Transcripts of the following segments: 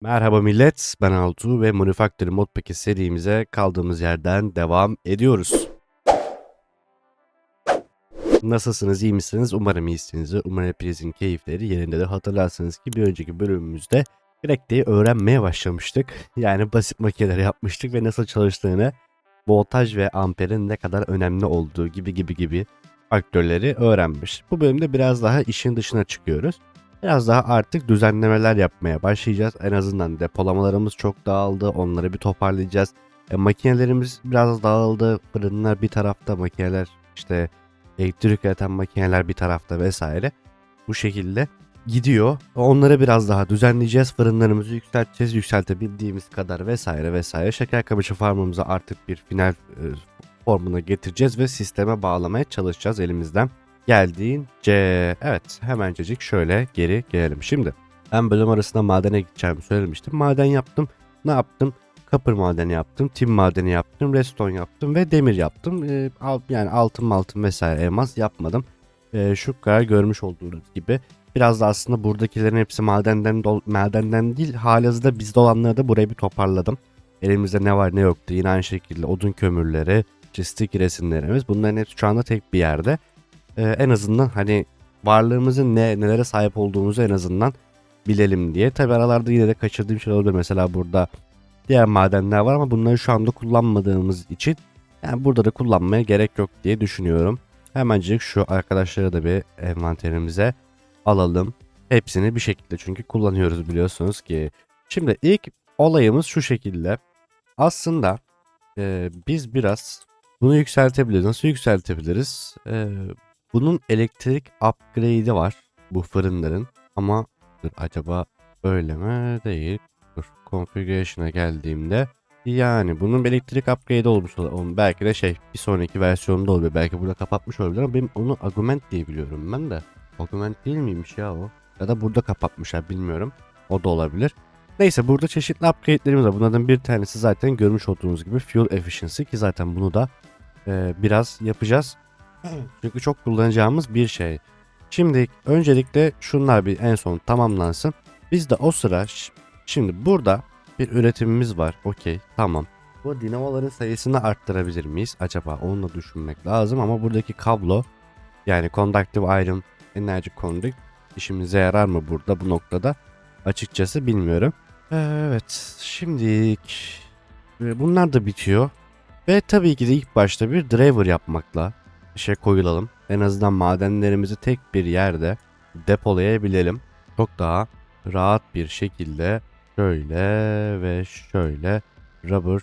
Merhaba millet, ben Altu ve Manufacturing Modpack'i serimize kaldığımız yerden devam ediyoruz. Nasılsınız, iyi misiniz? Umarım iyisinizdir. Umarım hepinizin keyifleri yerinde de hatırlarsınız ki bir önceki bölümümüzde Crack'teyi öğrenmeye başlamıştık. Yani basit makineler yapmıştık ve nasıl çalıştığını, voltaj ve amperin ne kadar önemli olduğu gibi gibi gibi faktörleri öğrenmiş. Bu bölümde biraz daha işin dışına çıkıyoruz. Biraz daha artık düzenlemeler yapmaya başlayacağız. En azından depolamalarımız çok dağıldı. Onları bir toparlayacağız. E, makinelerimiz biraz dağıldı. Fırınlar bir tarafta, makineler işte elektrik üreten makineler bir tarafta vesaire. Bu şekilde gidiyor. Onları biraz daha düzenleyeceğiz. Fırınlarımızı yükselteceğiz. Yükseltebildiğimiz kadar vesaire vesaire. Şeker kamışı farmımızı artık bir final e, formuna getireceğiz ve sisteme bağlamaya çalışacağız elimizden geldiğince. Evet hemencecik şöyle geri gelelim. Şimdi ben bölüm arasında madene gideceğimi söylemiştim. Maden yaptım. Ne yaptım? Kapır madeni yaptım, tim madeni yaptım, redstone yaptım ve demir yaptım. Ee, al- yani altın altın vesaire elmas yapmadım. Ee, şu kadar görmüş olduğunuz gibi. Biraz da aslında buradakilerin hepsi madenden madenden değil halihazırda bizde olanları da buraya bir toparladım. Elimizde ne var ne yoktu yine aynı şekilde odun kömürleri, işte resimlerimiz bunların hepsi şu anda tek bir yerde. Ee, en azından hani varlığımızın ne nelere sahip olduğumuzu en azından bilelim diye. Tabi aralarda yine de kaçırdığım şeyler olabilir. Mesela burada diğer madenler var ama bunları şu anda kullanmadığımız için yani burada da kullanmaya gerek yok diye düşünüyorum. Hemencik şu arkadaşları da bir envanterimize alalım. Hepsini bir şekilde çünkü kullanıyoruz biliyorsunuz ki. Şimdi ilk olayımız şu şekilde. Aslında e, biz biraz bunu yükseltebiliriz. Nasıl yükseltebiliriz? E, bunun elektrik upgrade'i var bu fırınların. Ama dur, acaba öyle mi? Değil. Dur configuration'a geldiğimde yani bunun elektrik upgrade olmuş olabilir. Belki de şey bir sonraki versiyonda olabilir. Belki burada kapatmış olabilir ama benim onu argument diye biliyorum ben de. Argument değil miymiş ya o? Ya da burada kapatmışlar bilmiyorum. O da olabilir. Neyse burada çeşitli upgrade'lerimiz var. Bunlardan bir tanesi zaten görmüş olduğunuz gibi fuel efficiency ki zaten bunu da e, biraz yapacağız. Çünkü çok kullanacağımız bir şey. Şimdi öncelikle şunlar bir en son tamamlansın. Biz de o sıra şimdi burada bir üretimimiz var. Okey tamam. Bu dinamoların sayısını arttırabilir miyiz? Acaba onu da düşünmek lazım ama buradaki kablo yani conductive iron energy conduit işimize yarar mı burada bu noktada? Açıkçası bilmiyorum. Evet şimdilik e, bunlar da bitiyor. Ve tabii ki de ilk başta bir driver yapmakla işe koyulalım. En azından madenlerimizi tek bir yerde depolayabilelim. Çok daha rahat bir şekilde şöyle ve şöyle rubber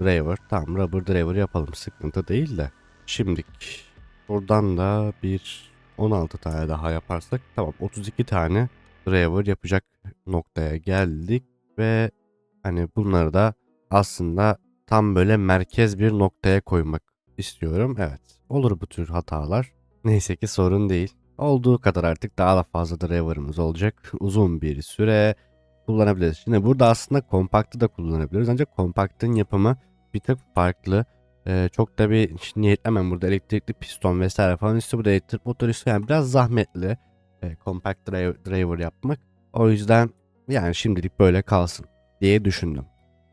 driver. Tamam rubber driver yapalım sıkıntı değil de. Şimdilik buradan da bir 16 tane daha yaparsak tamam 32 tane driver yapacak noktaya geldik ve hani bunları da aslında tam böyle merkez bir noktaya koymak istiyorum. Evet olur bu tür hatalar. Neyse ki sorun değil. Olduğu kadar artık daha da fazla driver'ımız olacak. Uzun bir süre kullanabiliriz. Şimdi burada aslında kompaktı da kullanabiliriz. Ancak kompaktın yapımı bir tık farklı. Ee, çok da bir niyetlemem burada elektrikli piston vesaire falan istiyor. Burada elektrik motoru istiyor. Yani biraz zahmetli e, compact driver, yapmak. O yüzden yani şimdilik böyle kalsın diye düşündüm.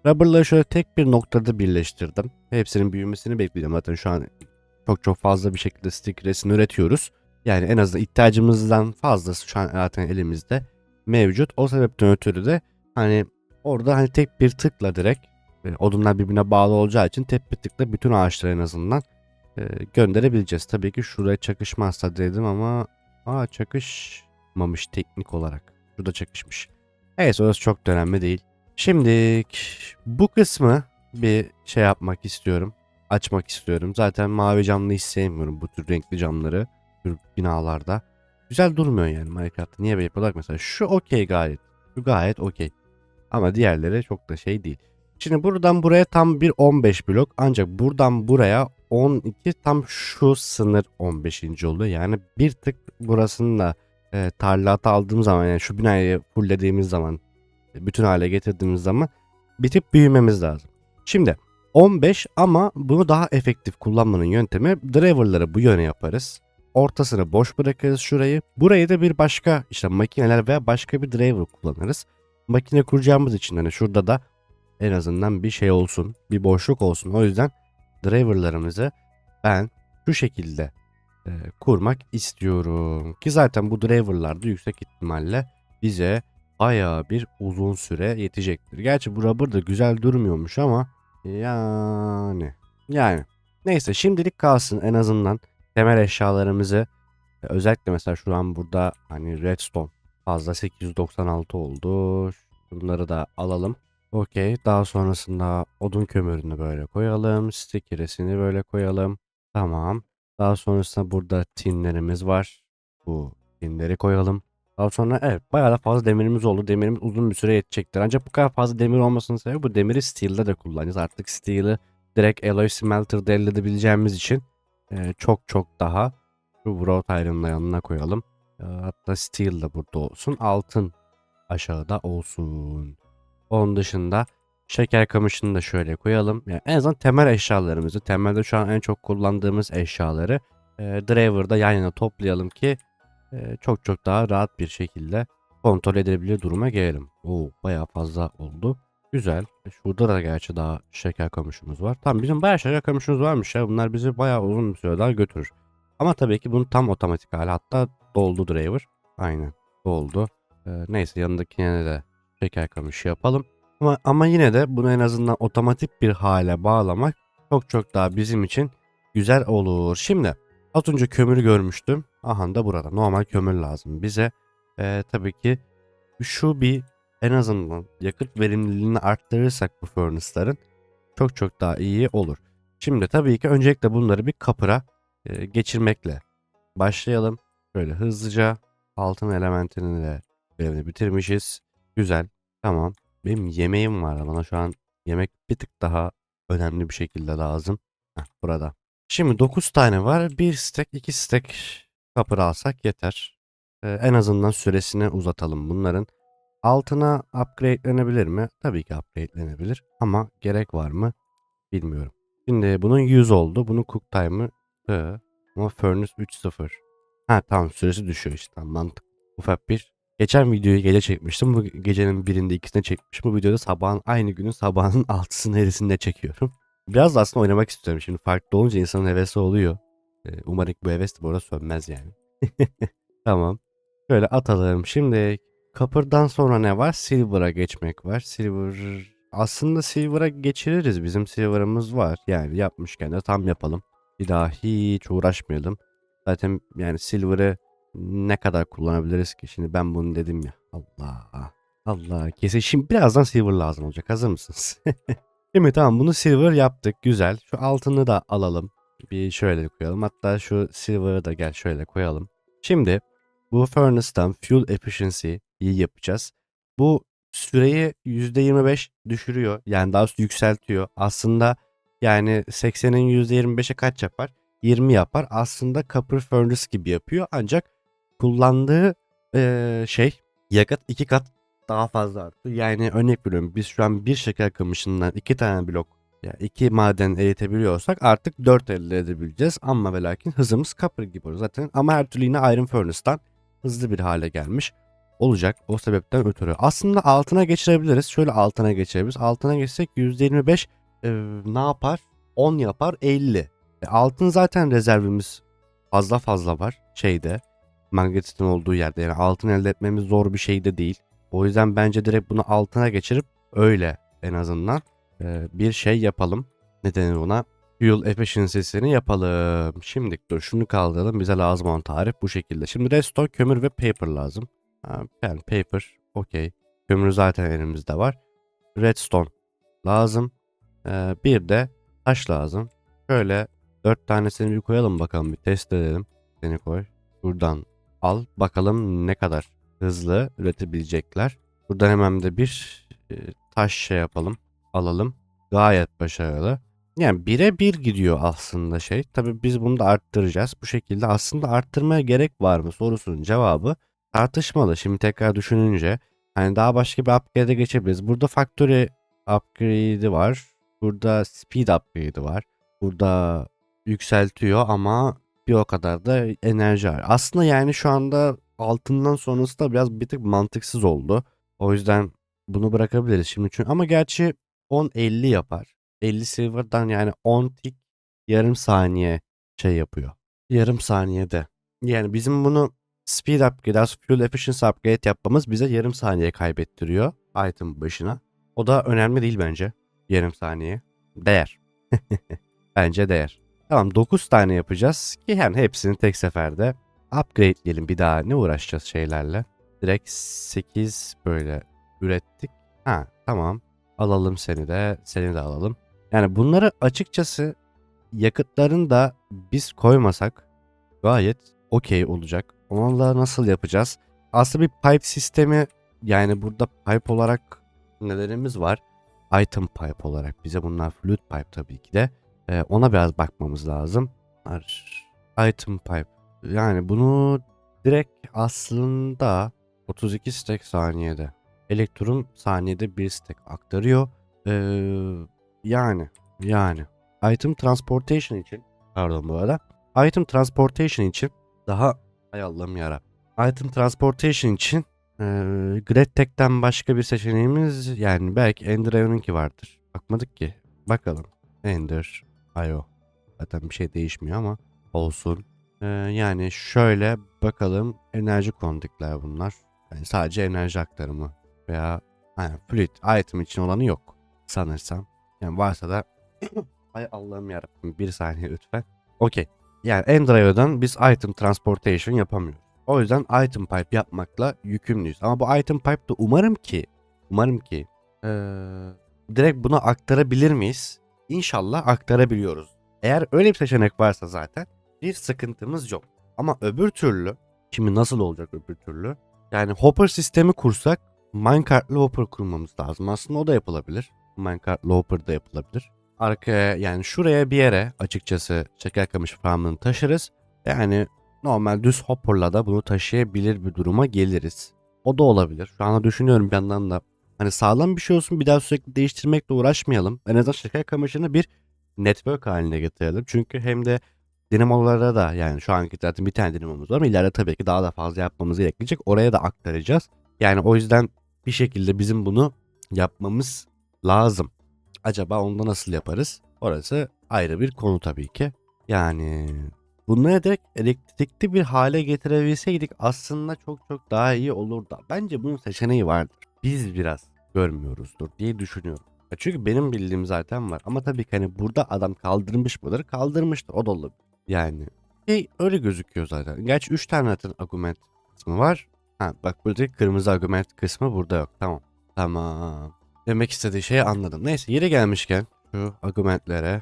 Rubber'ları şöyle tek bir noktada birleştirdim. Hepsinin büyümesini bekleyeceğim. Zaten şu an çok çok fazla bir şekilde stick resim üretiyoruz. Yani en azından ihtiyacımızdan fazlası şu an zaten elimizde mevcut. O sebepten ötürü de hani orada hani tek bir tıkla direkt e, odunlar birbirine bağlı olacağı için tek bir tıkla bütün ağaçları en azından e, gönderebileceğiz. Tabii ki şuraya çakışmazsa dedim ama aa çakışmamış teknik olarak. Şurada çakışmış. Evet orası çok önemli değil. Şimdi bu kısmı bir şey yapmak istiyorum. Açmak istiyorum. Zaten mavi camlı hiç sevmiyorum bu tür renkli camları. Tür binalarda. Güzel durmuyor yani Minecraft'ta. Niye böyle yapıyorlar? Mesela şu okey gayet. Şu gayet okey. Ama diğerleri çok da şey değil. Şimdi buradan buraya tam bir 15 blok. Ancak buradan buraya 12 tam şu sınır 15. oluyor. Yani bir tık burasını da e, tarlata aldığım zaman yani şu binayı fulllediğimiz zaman bütün hale getirdiğimiz zaman bitip büyümemiz lazım. Şimdi 15 ama bunu daha efektif kullanmanın yöntemi driver'ları bu yöne yaparız. Ortasını boş bırakırız şurayı. Burayı da bir başka işte makineler veya başka bir driver kullanırız. makine kuracağımız için hani şurada da en azından bir şey olsun. Bir boşluk olsun. O yüzden driverlarımızı ben şu şekilde e, kurmak istiyorum. Ki zaten bu driverlar da yüksek ihtimalle bize bayağı bir uzun süre yetecektir. Gerçi bu rubber da güzel durmuyormuş ama yani yani neyse şimdilik kalsın en azından temel eşyalarımızı e, özellikle mesela şu an burada hani redstone fazla 896 oldu. Bunları da alalım. Okey. Daha sonrasında odun kömürünü böyle koyalım. Sticker'esini böyle koyalım. Tamam. Daha sonrasında burada tinlerimiz var. Bu tinleri koyalım. Daha sonra evet bayağı da fazla demirimiz oldu. Demirimiz uzun bir süre yetecektir. Ancak bu kadar fazla demir olmasının sebebi bu demiri steel'de de kullanacağız. Artık steel'i direkt alloy smelter'da elde edebileceğimiz için e, çok çok daha şu wrought iron'la yanına koyalım. E, hatta steel de burada olsun. Altın aşağıda olsun. Onun dışında şeker kamışını da şöyle koyalım. Yani en azından temel eşyalarımızı, temelde şu an en çok kullandığımız eşyaları e, driver'da yan yana toplayalım ki çok çok daha rahat bir şekilde kontrol edilebilir duruma gelelim. Oo bayağı fazla oldu. Güzel. E, Şurada da gerçi daha şeker kamışımız var. Tamam bizim bayağı şeker kamışımız varmış ya. Bunlar bizi bayağı uzun bir süre daha götürür. Ama tabii ki bunu tam otomatik hali. Hatta doldu driver. Aynen doldu. Ee, neyse yanındakine de şeker kamışı yapalım. Ama, ama yine de bunu en azından otomatik bir hale bağlamak çok çok daha bizim için güzel olur. Şimdi az önce kömürü görmüştüm. Aha da burada. Normal kömür lazım bize. Ee, tabii ki şu bir en azından yakıt verimliliğini arttırırsak bu furnace'ların çok çok daha iyi olur. Şimdi tabii ki öncelikle bunları bir kapıra e, geçirmekle başlayalım. Şöyle hızlıca altın elementini de görevini bitirmişiz. Güzel. Tamam. Benim yemeğim var. Bana şu an yemek bir tık daha önemli bir şekilde lazım. Heh, burada. Şimdi 9 tane var. 1 stack, 2 stack kapır alsak yeter. Ee, en azından süresini uzatalım bunların. Altına upgrade'lenebilir mi? Tabii ki upgrade'lenebilir. Ama gerek var mı? Bilmiyorum. Şimdi bunun 100 oldu. Bunun cook time'ı Hı. Ama Furnace 3.0. Ha tamam süresi düşüyor işte. Mantık. Ufak bir. Geçen videoyu gece çekmiştim. Bu gecenin birinde ikisine çekmişim. Bu videoda sabahın aynı günün sabahın altısının erisinde çekiyorum. Biraz da aslında oynamak istiyorum. Şimdi farklı olunca insanın hevesi oluyor. Ee, umarım bu heves de bu arada sönmez yani. tamam. Şöyle atalım. Şimdi Copper'dan sonra ne var? Silver'a geçmek var. Silver aslında Silver'a geçiririz. Bizim Silver'ımız var. Yani yapmışken de tam yapalım. Bir daha hiç uğraşmayalım. Zaten yani Silver'ı ne kadar kullanabiliriz ki? Şimdi ben bunu dedim ya. Allah. Allah. Kesin şimdi birazdan Silver lazım olacak. Hazır mısınız? Değil mi? Tamam bunu Silver yaptık. Güzel. Şu altını da alalım. Bir şöyle koyalım. Hatta şu Silver'ı da gel şöyle koyalım. Şimdi bu Furnace'dan Fuel Efficiency'yi yapacağız. Bu süreyi %25 düşürüyor. Yani daha doğrusu yükseltiyor. Aslında yani 80'in %25'e kaç yapar? 20 yapar. Aslında Copper Furnace gibi yapıyor. Ancak kullandığı eee, şey yakıt iki kat daha fazla arttı. Yani örnek veriyorum biz şu an bir şeker kamışından iki tane blok yani iki maden eritebiliyorsak artık 4 elde edebileceğiz. Ama ve lakin hızımız Copper gibi olur zaten. Ama her türlü yine Iron Furnace'dan hızlı bir hale gelmiş olacak o sebepten ötürü. Aslında altına geçirebiliriz. Şöyle altına geçebiliriz. Altına geçsek %25 e, ne yapar? 10 yapar 50. E, altın zaten rezervimiz fazla fazla var şeyde. Magnetis'in olduğu yerde. Yani altın elde etmemiz zor bir şey de değil. O yüzden bence direkt bunu altına geçirip öyle en azından e, bir şey yapalım. Ne denir ona? Fuel efficiency'sini yapalım. Şimdi dur şunu kaldıralım. Bize lazım olan tarif bu şekilde. Şimdi redstone, kömür ve paper lazım. Yani paper okey. Kömür zaten elimizde var. Redstone lazım. Ee, bir de taş lazım. Şöyle dört tanesini bir koyalım bakalım bir test edelim. Seni koy. Buradan al bakalım ne kadar hızlı üretebilecekler. Buradan hemen de bir e, taş şey yapalım. Alalım. Gayet başarılı. Yani bire bir gidiyor aslında şey. Tabii biz bunu da arttıracağız. Bu şekilde aslında arttırmaya gerek var mı sorusunun cevabı tartışmalı. Şimdi tekrar düşününce hani daha başka bir upgrade'e geçebiliriz. Burada factory upgrade'i var. Burada speed upgrade'i var. Burada yükseltiyor ama bir o kadar da enerji var. Aslında yani şu anda altından sonrası da biraz bir tık mantıksız oldu. O yüzden bunu bırakabiliriz şimdi çünkü ama gerçi 10-50 yapar. 50 silver'dan yani 10 tick yarım saniye şey yapıyor. Yarım saniyede. Yani bizim bunu speed upgrade, az fuel efficiency upgrade yapmamız bize yarım saniye kaybettiriyor item başına. O da önemli değil bence. Yarım saniye. Değer. bence değer. Tamam 9 tane yapacağız ki yani hepsini tek seferde upgrade'leyelim bir daha ne uğraşacağız şeylerle. Direkt 8 böyle ürettik. Ha tamam alalım seni de seni de alalım. Yani bunları açıkçası yakıtlarını da biz koymasak gayet okey olacak. Onunla nasıl yapacağız? Aslında bir pipe sistemi yani burada pipe olarak nelerimiz var? Item pipe olarak bize bunlar flute pipe tabii ki de. Ee, ona biraz bakmamız lazım. Item pipe. Yani bunu direkt aslında 32 stack saniyede. Elektrum saniyede 1 stack aktarıyor. Ee, yani yani item transportation için pardon bu arada item transportation için daha hay Allah'ım yarabbim. Item transportation için e, Gretek'ten başka bir seçeneğimiz yani belki Ender IO'nunki vardır. Bakmadık ki. Bakalım. Ender IO. Zaten bir şey değişmiyor ama olsun. E, yani şöyle bakalım enerji kondikler bunlar. Yani sadece enerji aktarımı veya yani fluid item için olanı yok sanırsam. Yani varsa da Ay Allah'ım yarabbim bir saniye lütfen. Okey. Yani Endrayo'dan biz item transportation yapamıyoruz. O yüzden item pipe yapmakla yükümlüyüz. Ama bu item pipe de umarım ki umarım ki eee, direkt bunu aktarabilir miyiz? İnşallah aktarabiliyoruz. Eğer öyle bir seçenek varsa zaten bir sıkıntımız yok. Ama öbür türlü şimdi nasıl olacak öbür türlü? Yani hopper sistemi kursak minecart'lı hopper kurmamız lazım. Aslında o da yapılabilir. Minecart'lı hopper da yapılabilir arkaya yani şuraya bir yere açıkçası şeker kamışı farmını taşırız. Yani normal düz hopperla da bunu taşıyabilir bir duruma geliriz. O da olabilir. Şu anda düşünüyorum bir yandan da. Hani sağlam bir şey olsun bir daha sürekli değiştirmekle uğraşmayalım. En azından şeker kamışını bir network haline getirelim. Çünkü hem de dinamolara da yani şu anki zaten bir tane dinamomuz var ama ileride tabii ki daha da fazla yapmamız gerekecek. Oraya da aktaracağız. Yani o yüzden bir şekilde bizim bunu yapmamız lazım. Acaba onda nasıl yaparız? Orası ayrı bir konu tabii ki. Yani bunları direkt elektrikli bir hale getirebilseydik aslında çok çok daha iyi olurdu. Bence bunun seçeneği vardır. Biz biraz görmüyoruzdur diye düşünüyorum. Çünkü benim bildiğim zaten var. Ama tabii ki hani burada adam kaldırmış mıdır? Kaldırmıştır. O da olabilir. Yani şey öyle gözüküyor zaten. Gerçi 3 tane zaten argument kısmı var. Ha bak burada kırmızı argument kısmı burada yok. Tamam. Tamam. Demek istediği şeyi anladım. Neyse yeri gelmişken şu argumentlere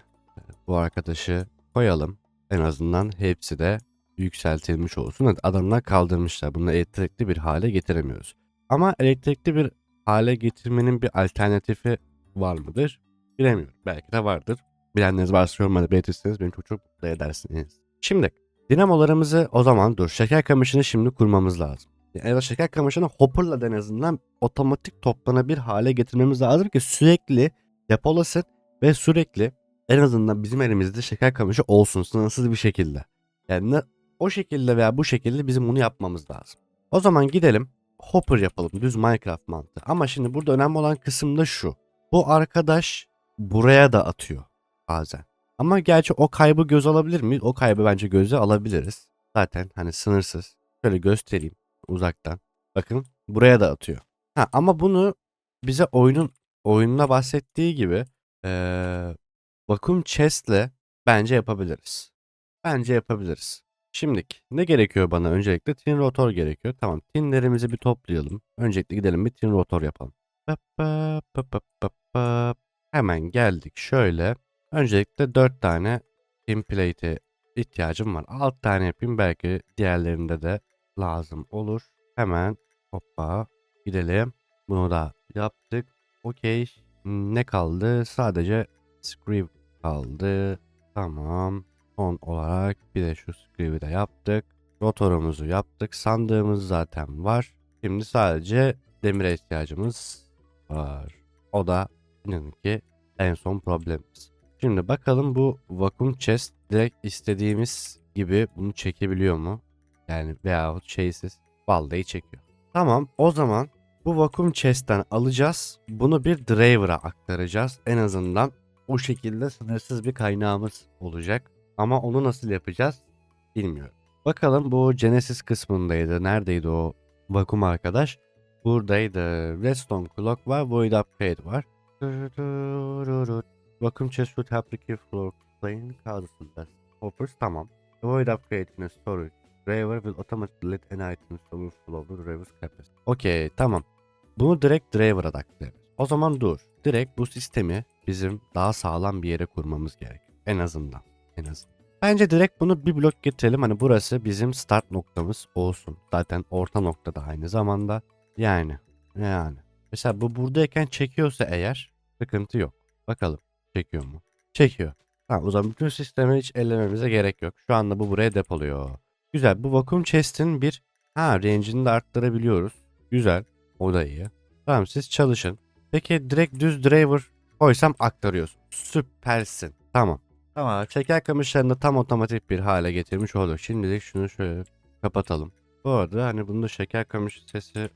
bu arkadaşı koyalım. En azından hepsi de yükseltilmiş olsun. Evet, adamlar kaldırmışlar. Bunu elektrikli bir hale getiremiyoruz. Ama elektrikli bir hale getirmenin bir alternatifi var mıdır? Bilemiyorum. Belki de vardır. Bilenleriniz varsa yorumlarda belirtirseniz beni çok çok mutlu edersiniz. Şimdi dinamolarımızı o zaman dur şeker kamışını şimdi kurmarız lazım. Yani şeker kamışını hopperla en azından otomatik toplanabilir hale getirmemiz lazım ki sürekli depolasın ve sürekli en azından bizim elimizde şeker kamışı olsun sınırsız bir şekilde. Yani ne- o şekilde veya bu şekilde bizim bunu yapmamız lazım. O zaman gidelim hopper yapalım düz Minecraft mantığı. Ama şimdi burada önemli olan kısım da şu. Bu arkadaş buraya da atıyor bazen. Ama gerçi o kaybı göz alabilir miyiz? O kaybı bence göze alabiliriz. Zaten hani sınırsız. Şöyle göstereyim uzaktan. Bakın buraya da atıyor. Ha, ama bunu bize oyunun oyununa bahsettiği gibi eee vakum chest'le bence yapabiliriz. Bence yapabiliriz. Şimdilik ne gerekiyor bana? Öncelikle tin rotor gerekiyor. Tamam tinlerimizi bir toplayalım. Öncelikle gidelim bir tin rotor yapalım. Hemen geldik şöyle. Öncelikle 4 tane tin plate'e ihtiyacım var. 6 tane yapayım belki diğerlerinde de lazım olur. Hemen hoppa gidelim. Bunu da yaptık. Okey. Ne kaldı? Sadece script kaldı. Tamam. Son olarak bir de şu script'i de yaptık. Rotorumuzu yaptık. Sandığımız zaten var. Şimdi sadece demire ihtiyacımız var. O da inanın ki en son problemimiz. Şimdi bakalım bu vakum chest direkt istediğimiz gibi bunu çekebiliyor mu? Yani veyahut şeysiz vallahi çekiyor. Tamam o zaman Bu vakum chest'ten alacağız. Bunu bir driver'a aktaracağız. En azından o şekilde sınırsız bir kaynağımız olacak. Ama onu nasıl yapacağız bilmiyorum. Bakalım bu Genesis kısmındaydı. Neredeydi o vakum arkadaş? Buradaydı. Redstone Clock var. Void Upgrade var. Vacuum chest should help to keep floor clean. Less hoppers. Tamam. Void Upgrade in a storage. Driver will automatically let any item overflow the driver's capacity. Okey tamam. Bunu direkt driver'a aktarıyoruz. O zaman dur. Direkt bu sistemi bizim daha sağlam bir yere kurmamız gerek. En azından. En azından. Bence direkt bunu bir blok getirelim. Hani burası bizim start noktamız olsun. Zaten orta noktada aynı zamanda. Yani. Yani. Mesela bu buradayken çekiyorsa eğer sıkıntı yok. Bakalım. Çekiyor mu? Çekiyor. Tamam o zaman bütün sistemi hiç ellememize gerek yok. Şu anda bu buraya depoluyor. Güzel. Bu vakum chest'in bir ha range'ini de arttırabiliyoruz. Güzel. O da iyi. Tamam siz çalışın. Peki direkt düz driver koysam aktarıyorsun. Süpersin. Tamam. Tamam. Çeker kamışlarını tam otomatik bir hale getirmiş olduk. Şimdilik şunu şöyle kapatalım. Bu arada hani bunda şeker kamışı sesi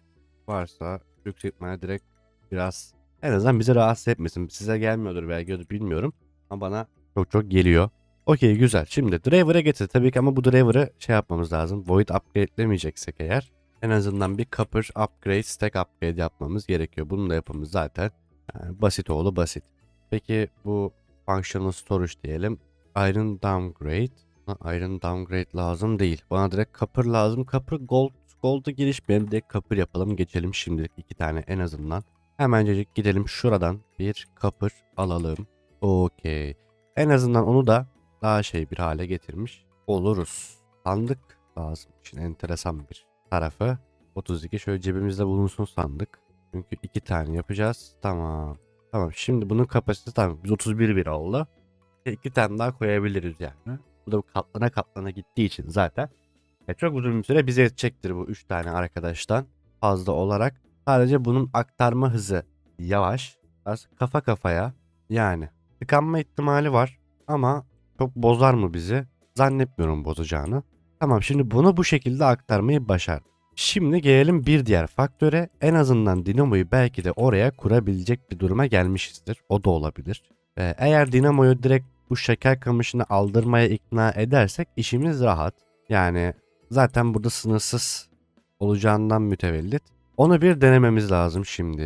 varsa yüksek direkt biraz en azından bizi rahatsız etmesin. Size gelmiyordur belki bilmiyorum. Ama bana çok çok geliyor. Okey güzel. Şimdi driver'a getir tabii ki ama bu driver'ı şey yapmamız lazım. Void upgrade'lemeyeceksek eğer en azından bir copper upgrade, stack upgrade yapmamız gerekiyor. Bunun da yapımız zaten yani basit oğlu basit. Peki bu functional storage diyelim. Iron downgrade. Iron downgrade lazım değil. Bana direkt copper lazım. Copper gold. Gold'a giriş benim direkt copper yapalım. Geçelim şimdilik iki tane en azından. Hemencecik gidelim şuradan bir copper alalım. Okey. En azından onu da daha şey bir hale getirmiş oluruz. Sandık lazım. için enteresan bir tarafı. 32 şöyle cebimizde bulunsun sandık. Çünkü iki tane yapacağız. Tamam. Tamam şimdi bunun kapasitesi tamam. 131 bir oldu. E, İki tane daha koyabiliriz yani. Bu da katlana katlana gittiği için zaten. E, çok uzun bir süre bize yetecektir bu 3 tane arkadaştan fazla olarak. Sadece bunun aktarma hızı yavaş. Kafa kafaya yani tıkanma ihtimali var ama çok bozar mı bizi? Zannetmiyorum bozacağını. Tamam şimdi bunu bu şekilde aktarmayı başardık. Şimdi gelelim bir diğer faktöre. En azından dinamoyu belki de oraya kurabilecek bir duruma gelmişizdir. O da olabilir. Ee, eğer dinamoyu direkt bu şeker kamışını aldırmaya ikna edersek işimiz rahat. Yani zaten burada sınırsız olacağından mütevellit. Onu bir denememiz lazım şimdi.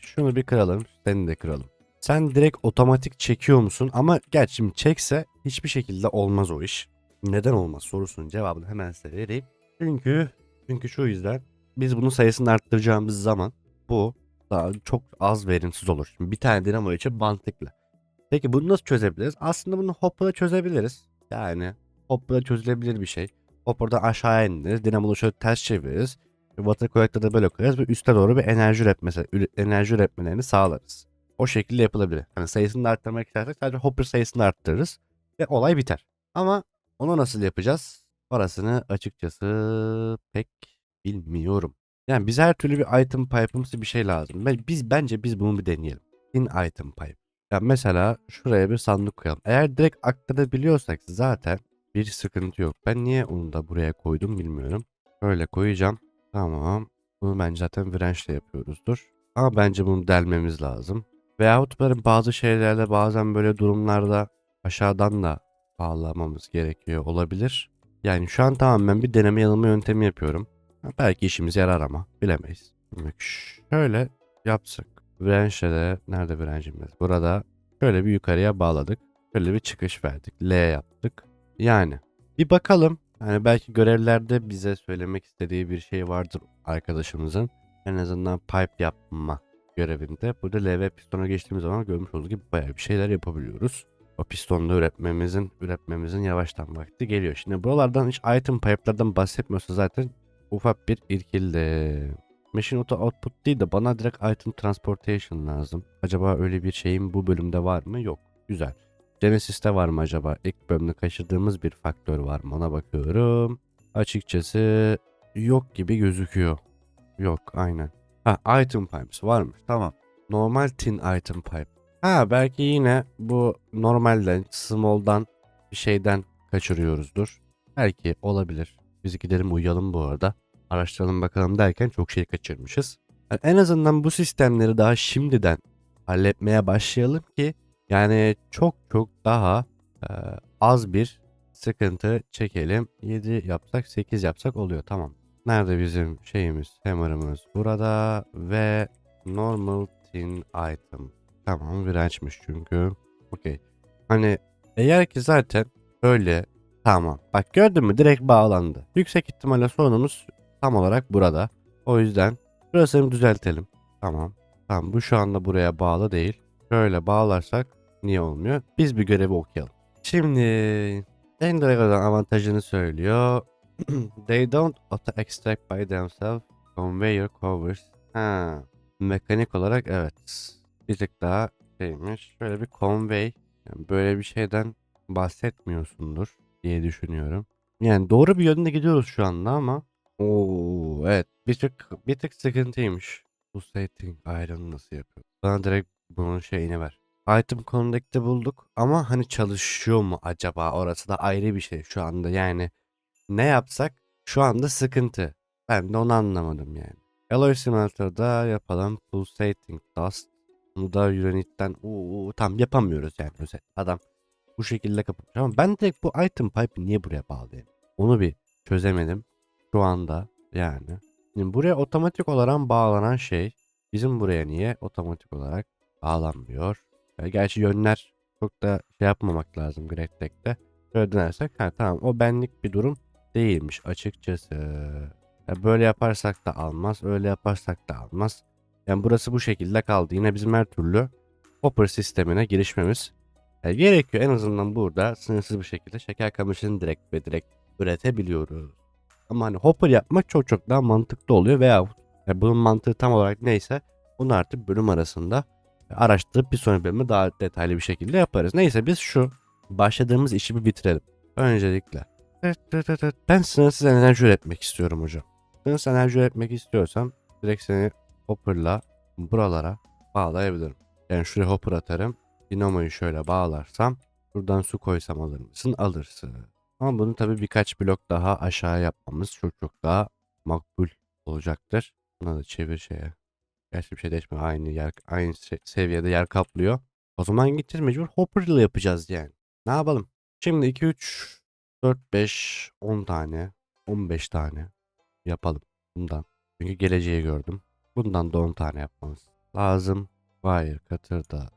Şunu bir kıralım. Seni de kıralım. Sen direkt otomatik çekiyor musun? Ama gerçi şimdi çekse hiçbir şekilde olmaz o iş. Neden olmaz sorusunun cevabını hemen size vereyim. Çünkü çünkü şu yüzden biz bunun sayısını arttıracağımız zaman bu daha çok az verimsiz olur. Şimdi bir tane dinamo için mantıklı. Peki bunu nasıl çözebiliriz? Aslında bunu hopper'la çözebiliriz. Yani hopper'la çözülebilir bir şey. Hopper'dan aşağıya indiririz. Dinamo'yu şöyle ters çeviririz. Water collector'da böyle koyarız ve üste doğru bir enerji üretmesi, üre- enerji üretmelerini sağlarız. O şekilde yapılabilir. Hani sayısını da arttırmak istersek sadece hopper sayısını arttırırız ve olay biter. Ama onu nasıl yapacağız? Orasını açıkçası pek bilmiyorum. Yani biz her türlü bir item pipe'ımsı bir şey lazım. Biz bence biz bunu bir deneyelim. In item pipe. Ya mesela şuraya bir sandık koyalım. Eğer direkt aktarabiliyorsak zaten bir sıkıntı yok. Ben niye onu da buraya koydum bilmiyorum. Böyle koyacağım. Tamam. Bunu bence zaten wrench'le yapıyoruzdur. Ama bence bunu delmemiz lazım. Veyahut böyle bazı şeylerde bazen böyle durumlarda aşağıdan da bağlamamız gerekiyor olabilir. Yani şu an tamamen bir deneme yanılma yöntemi yapıyorum. Belki işimize yarar ama bilemeyiz. Şöyle yapsak. Branch'e de nerede branch'imiz? Burada şöyle bir yukarıya bağladık. Şöyle bir çıkış verdik. L yaptık. Yani bir bakalım. Yani belki görevlerde bize söylemek istediği bir şey vardır arkadaşımızın. En azından pipe yapma görevinde. Burada LV pistona geçtiğimiz zaman görmüş olduğu gibi bayağı bir şeyler yapabiliyoruz. O pistonda üretmemizin, üretmemizin yavaştan vakti geliyor. Şimdi buralardan hiç item pipe'lardan bahsetmiyorsa zaten ufak bir irkildi. Machine Auto Output değil de bana direkt item transportation lazım. Acaba öyle bir şeyin bu bölümde var mı? Yok. Güzel. Genesis'te var mı acaba? İlk bölümde kaçırdığımız bir faktör var mı? Ona bakıyorum. Açıkçası yok gibi gözüküyor. Yok aynen. Ha item pipes varmış. Tamam. Normal tin item pipe. Ha belki yine bu normalden, small'dan bir şeyden kaçırıyoruzdur. Belki olabilir. Biz gidelim uyuyalım bu arada. Araştıralım bakalım derken çok şey kaçırmışız. Yani en azından bu sistemleri daha şimdiden halletmeye başlayalım ki yani çok çok daha e, az bir sıkıntı çekelim. 7 yapsak 8 yapsak oluyor tamam. Nerede bizim şeyimiz hammer'ımız burada ve normal tin item. Tamam dirençmiş çünkü. Okey. Hani eğer ki zaten böyle tamam. Bak gördün mü direkt bağlandı. Yüksek ihtimalle sorunumuz tam olarak burada. O yüzden burasını düzeltelim. Tamam. Tamam bu şu anda buraya bağlı değil. Şöyle bağlarsak niye olmuyor? Biz bir görevi okuyalım. Şimdi Endragon'un avantajını söylüyor. They don't auto extract by themselves conveyor covers. Ha, mekanik olarak evet. Bir tık daha şeymiş. Şöyle bir convey. Yani böyle bir şeyden bahsetmiyorsundur diye düşünüyorum. Yani doğru bir yönde gidiyoruz şu anda ama Oo evet bir tık bir tık sıkıntıymış. Bu setting iron nasıl yapıyor? Bana direkt bunun şeyini ver. Item Connect'te bulduk ama hani çalışıyor mu acaba orası da ayrı bir şey şu anda yani ne yapsak şu anda sıkıntı. Ben de onu anlamadım yani. Alloy Smelter'da yapalım Pulsating Dust. Bunu da Unit'ten uuu tam yapamıyoruz yani özel. Adam bu şekilde kapatmış ama ben direkt bu item pipe'ı niye buraya bağlayayım? Onu bir çözemedim şu anda yani. Şimdi buraya otomatik olarak bağlanan şey bizim buraya niye otomatik olarak bağlanmıyor? Ya gerçi yönler çok da şey yapmamak lazım Great Deck'te. Şöyle dönersek ha tamam o benlik bir durum değilmiş açıkçası. Ya böyle yaparsak da almaz, öyle yaparsak da almaz. Yani burası bu şekilde kaldı. Yine bizim her türlü Hopper sistemine girişmemiz e, gerekiyor. En azından burada sınırsız bir şekilde şeker kamışını direkt ve direkt üretebiliyoruz. Ama hani Hopper yapmak çok çok daha mantıklı oluyor veya e, bunun mantığı tam olarak neyse bunu artık bölüm arasında araştırıp bir sonraki bölümde daha detaylı bir şekilde yaparız. Neyse biz şu başladığımız işi bir bitirelim. Öncelikle ben sınırsız enerji üretmek istiyorum hocam. Sınırsız enerji üretmek istiyorsam direkt seni Hopper'la buralara bağlayabilirim. Yani şuraya Hopper atarım. Dinamoyu şöyle bağlarsam buradan su koysam alır mısın? Alırsın. Ama bunu tabii birkaç blok daha aşağı yapmamız çok çok daha makbul olacaktır. Buna da çevir şeye. Gerçi bir şey değişmiyor. Aynı yer, aynı se- seviyede yer kaplıyor. O zaman gideceğiz mecbur Hopper ile yapacağız yani. Ne yapalım? Şimdi 2, 3, 4, 5, 10 tane, 15 tane yapalım bundan. Çünkü geleceği gördüm. Bundan da 10 tane yapmamız lazım. Wire cutter da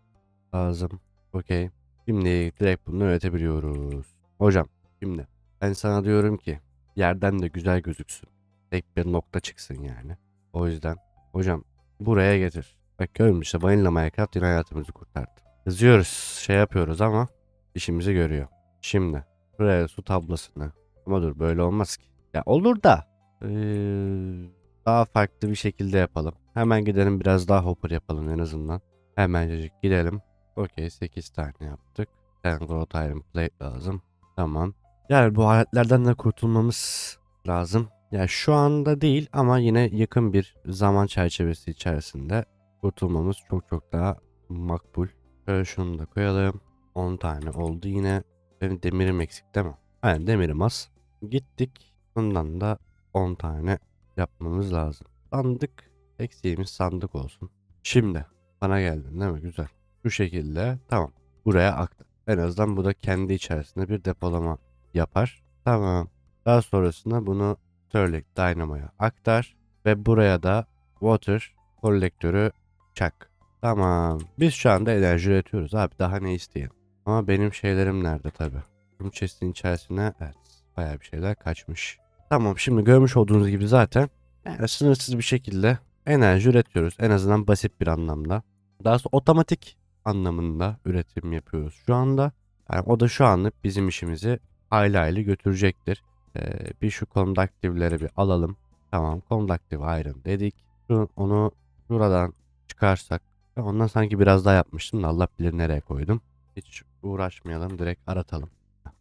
lazım. Okey. Şimdi direkt bunu üretebiliyoruz. Hocam şimdi ben sana diyorum ki yerden de güzel gözüksün. Tek bir nokta çıksın yani. O yüzden hocam buraya getir. Bak görmüş işte Vanilla Minecraft yine hayatımızı kurtardı. Yazıyoruz şey yapıyoruz ama işimizi görüyor. Şimdi buraya su tablasını ama dur böyle olmaz ki. Ya olur da eee, daha farklı bir şekilde yapalım. Hemen gidelim biraz daha hopper yapalım en azından. Hemencecik gidelim. Okey 8 tane yaptık. Tane Growth Iron Plate lazım. Tamam. Yani bu aletlerden de kurtulmamız lazım. Ya şu anda değil ama yine yakın bir zaman çerçevesi içerisinde kurtulmamız çok çok daha makbul. Şöyle şunu da koyalım. 10 tane oldu yine. Benim demirim eksik değil mi? Aynen demirim az. Gittik. Bundan da 10 tane yapmamız lazım. Sandık. Eksiğimiz sandık olsun. Şimdi bana geldin değil mi? Güzel. Şu şekilde tamam. Buraya aktar. En azından bu da kendi içerisinde bir depolama yapar. Tamam. Daha sonrasında bunu Sterling Dynamo'ya aktar ve buraya da Water kolektörü çak. Tamam. Biz şu anda enerji üretiyoruz abi. Daha ne isteyin? Ama benim şeylerim nerede tabi? Bu chest'in içerisine evet bayağı bir şeyler kaçmış. Tamam şimdi görmüş olduğunuz gibi zaten yani sınırsız bir şekilde enerji üretiyoruz. En azından basit bir anlamda. Daha sonra otomatik anlamında üretim yapıyoruz şu anda. Yani o da şu anlık bizim işimizi aile aile götürecektir. Ee, bir şu conductive'leri bir alalım. Tamam conductive iron dedik. Şu, onu şuradan çıkarsak. Ondan sanki biraz daha yapmıştım da Allah bilir nereye koydum. Hiç uğraşmayalım direkt aratalım.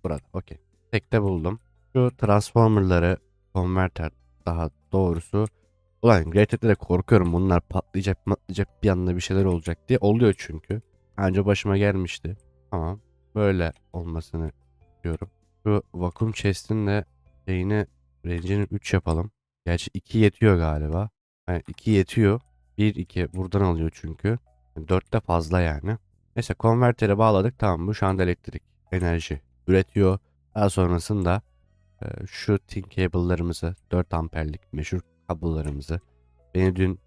Burada okey. Tekte buldum. Şu transformerları converter daha doğrusu. Ulan gerçekten de korkuyorum bunlar patlayacak patlayacak bir anda bir şeyler olacak diye. Oluyor çünkü. Anca başıma gelmişti. Tamam. Böyle olmasını istiyorum. Şu vakum chest'in de şeyini range'ini 3 yapalım. Gerçi 2 yetiyor galiba. Yani 2 yetiyor. 1 2 buradan alıyor çünkü. 4'te fazla yani. Neyse konvertere bağladık. Tamam bu şu anda elektrik enerji üretiyor. Daha sonrasında e, şu tin cable'larımızı 4 amperlik meşhur kablolarımızı beni dün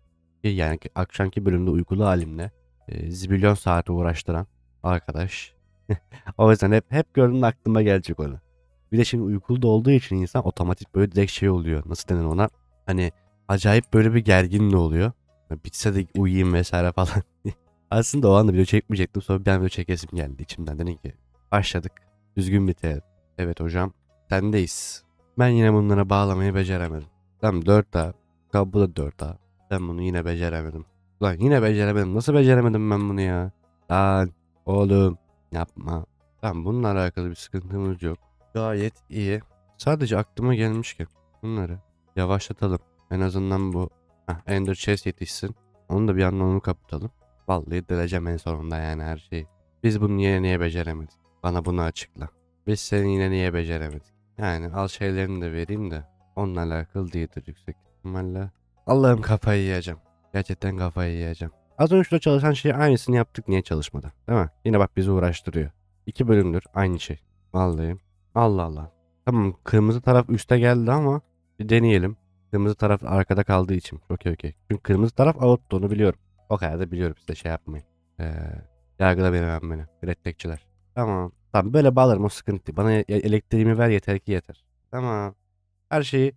yani ki akşamki bölümde uykulu halimle e, zibilyon saat uğraştıran arkadaş. o yüzden hep hep gördüğümde aklıma gelecek onu. Bir de şimdi uykulu da olduğu için insan otomatik böyle direkt şey oluyor. Nasıl denir ona? Hani acayip böyle bir gerginliği oluyor. Bitse de uyuyayım vesaire falan. Aslında o anda video çekmeyecektim. Sonra bir an video çekesim geldi içimden. Dedim ki başladık. Düzgün bitirelim. Evet hocam sendeyiz. Ben yine bunlara bağlamayı beceremedim. Tamam 4A. Bu da 4A. Ben bunu yine beceremedim. Lan yine beceremedim. Nasıl beceremedim ben bunu ya? Lan oğlum yapma. Tamam bununla alakalı bir sıkıntımız yok. Gayet iyi. Sadece aklıma gelmişken bunları yavaşlatalım. En azından bu heh, Ender Chest yetişsin. Onu da bir yandan onu kapatalım. Vallahi deleceğim en sonunda yani her şeyi. Biz bunu niye niye beceremedik? Bana bunu açıkla. Biz seni yine niye beceremedik? Yani al şeylerini de vereyim de onunla alakalı değildir yüksek ihtimalle. Allah'ım kafayı yiyeceğim. Gerçekten kafayı yiyeceğim. Az önce şurada çalışan şeyi aynısını yaptık niye çalışmadı? Değil mi? Yine bak bizi uğraştırıyor. İki bölümdür aynı şey. Vallahi. Allah Allah. Tamam kırmızı taraf üste geldi ama bir deneyelim. Kırmızı taraf arkada kaldığı için. Okey okey. Çünkü kırmızı taraf out'tu onu biliyorum. O kadar da biliyorum size şey yapmayın. Ee, yargıla beni hemen beni. Mürettekçiler. Tamam. Tamam böyle bağlarım o sıkıntı. Bana e- elektriğimi ver yeter ki yeter. Tamam. Her şeyi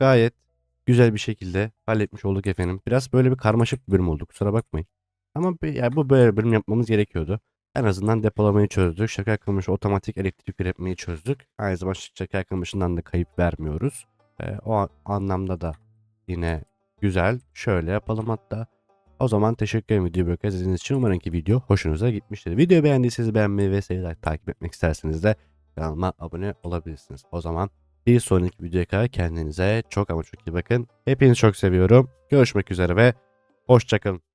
gayet güzel bir şekilde halletmiş olduk efendim. Biraz böyle bir karmaşık bir bölüm oldu kusura bakmayın. Ama bir- yani bu böyle bir bölüm yapmamız gerekiyordu. En azından depolamayı çözdük. Şeker kamışı otomatik elektrik üretmeyi çözdük. Aynı zamanda şeker kamışından da kayıp vermiyoruz. Ee, o anlamda da yine güzel. Şöyle yapalım hatta. O zaman teşekkür ederim videoyu bırakıp izlediğiniz için. Umarım ki video hoşunuza gitmiştir. Videoyu beğendiyseniz beğenmeyi ve seyirler takip etmek isterseniz de kanalıma abone olabilirsiniz. O zaman bir sonraki videoya kadar kendinize çok ama çok iyi bakın. Hepinizi çok seviyorum. Görüşmek üzere ve hoşçakalın.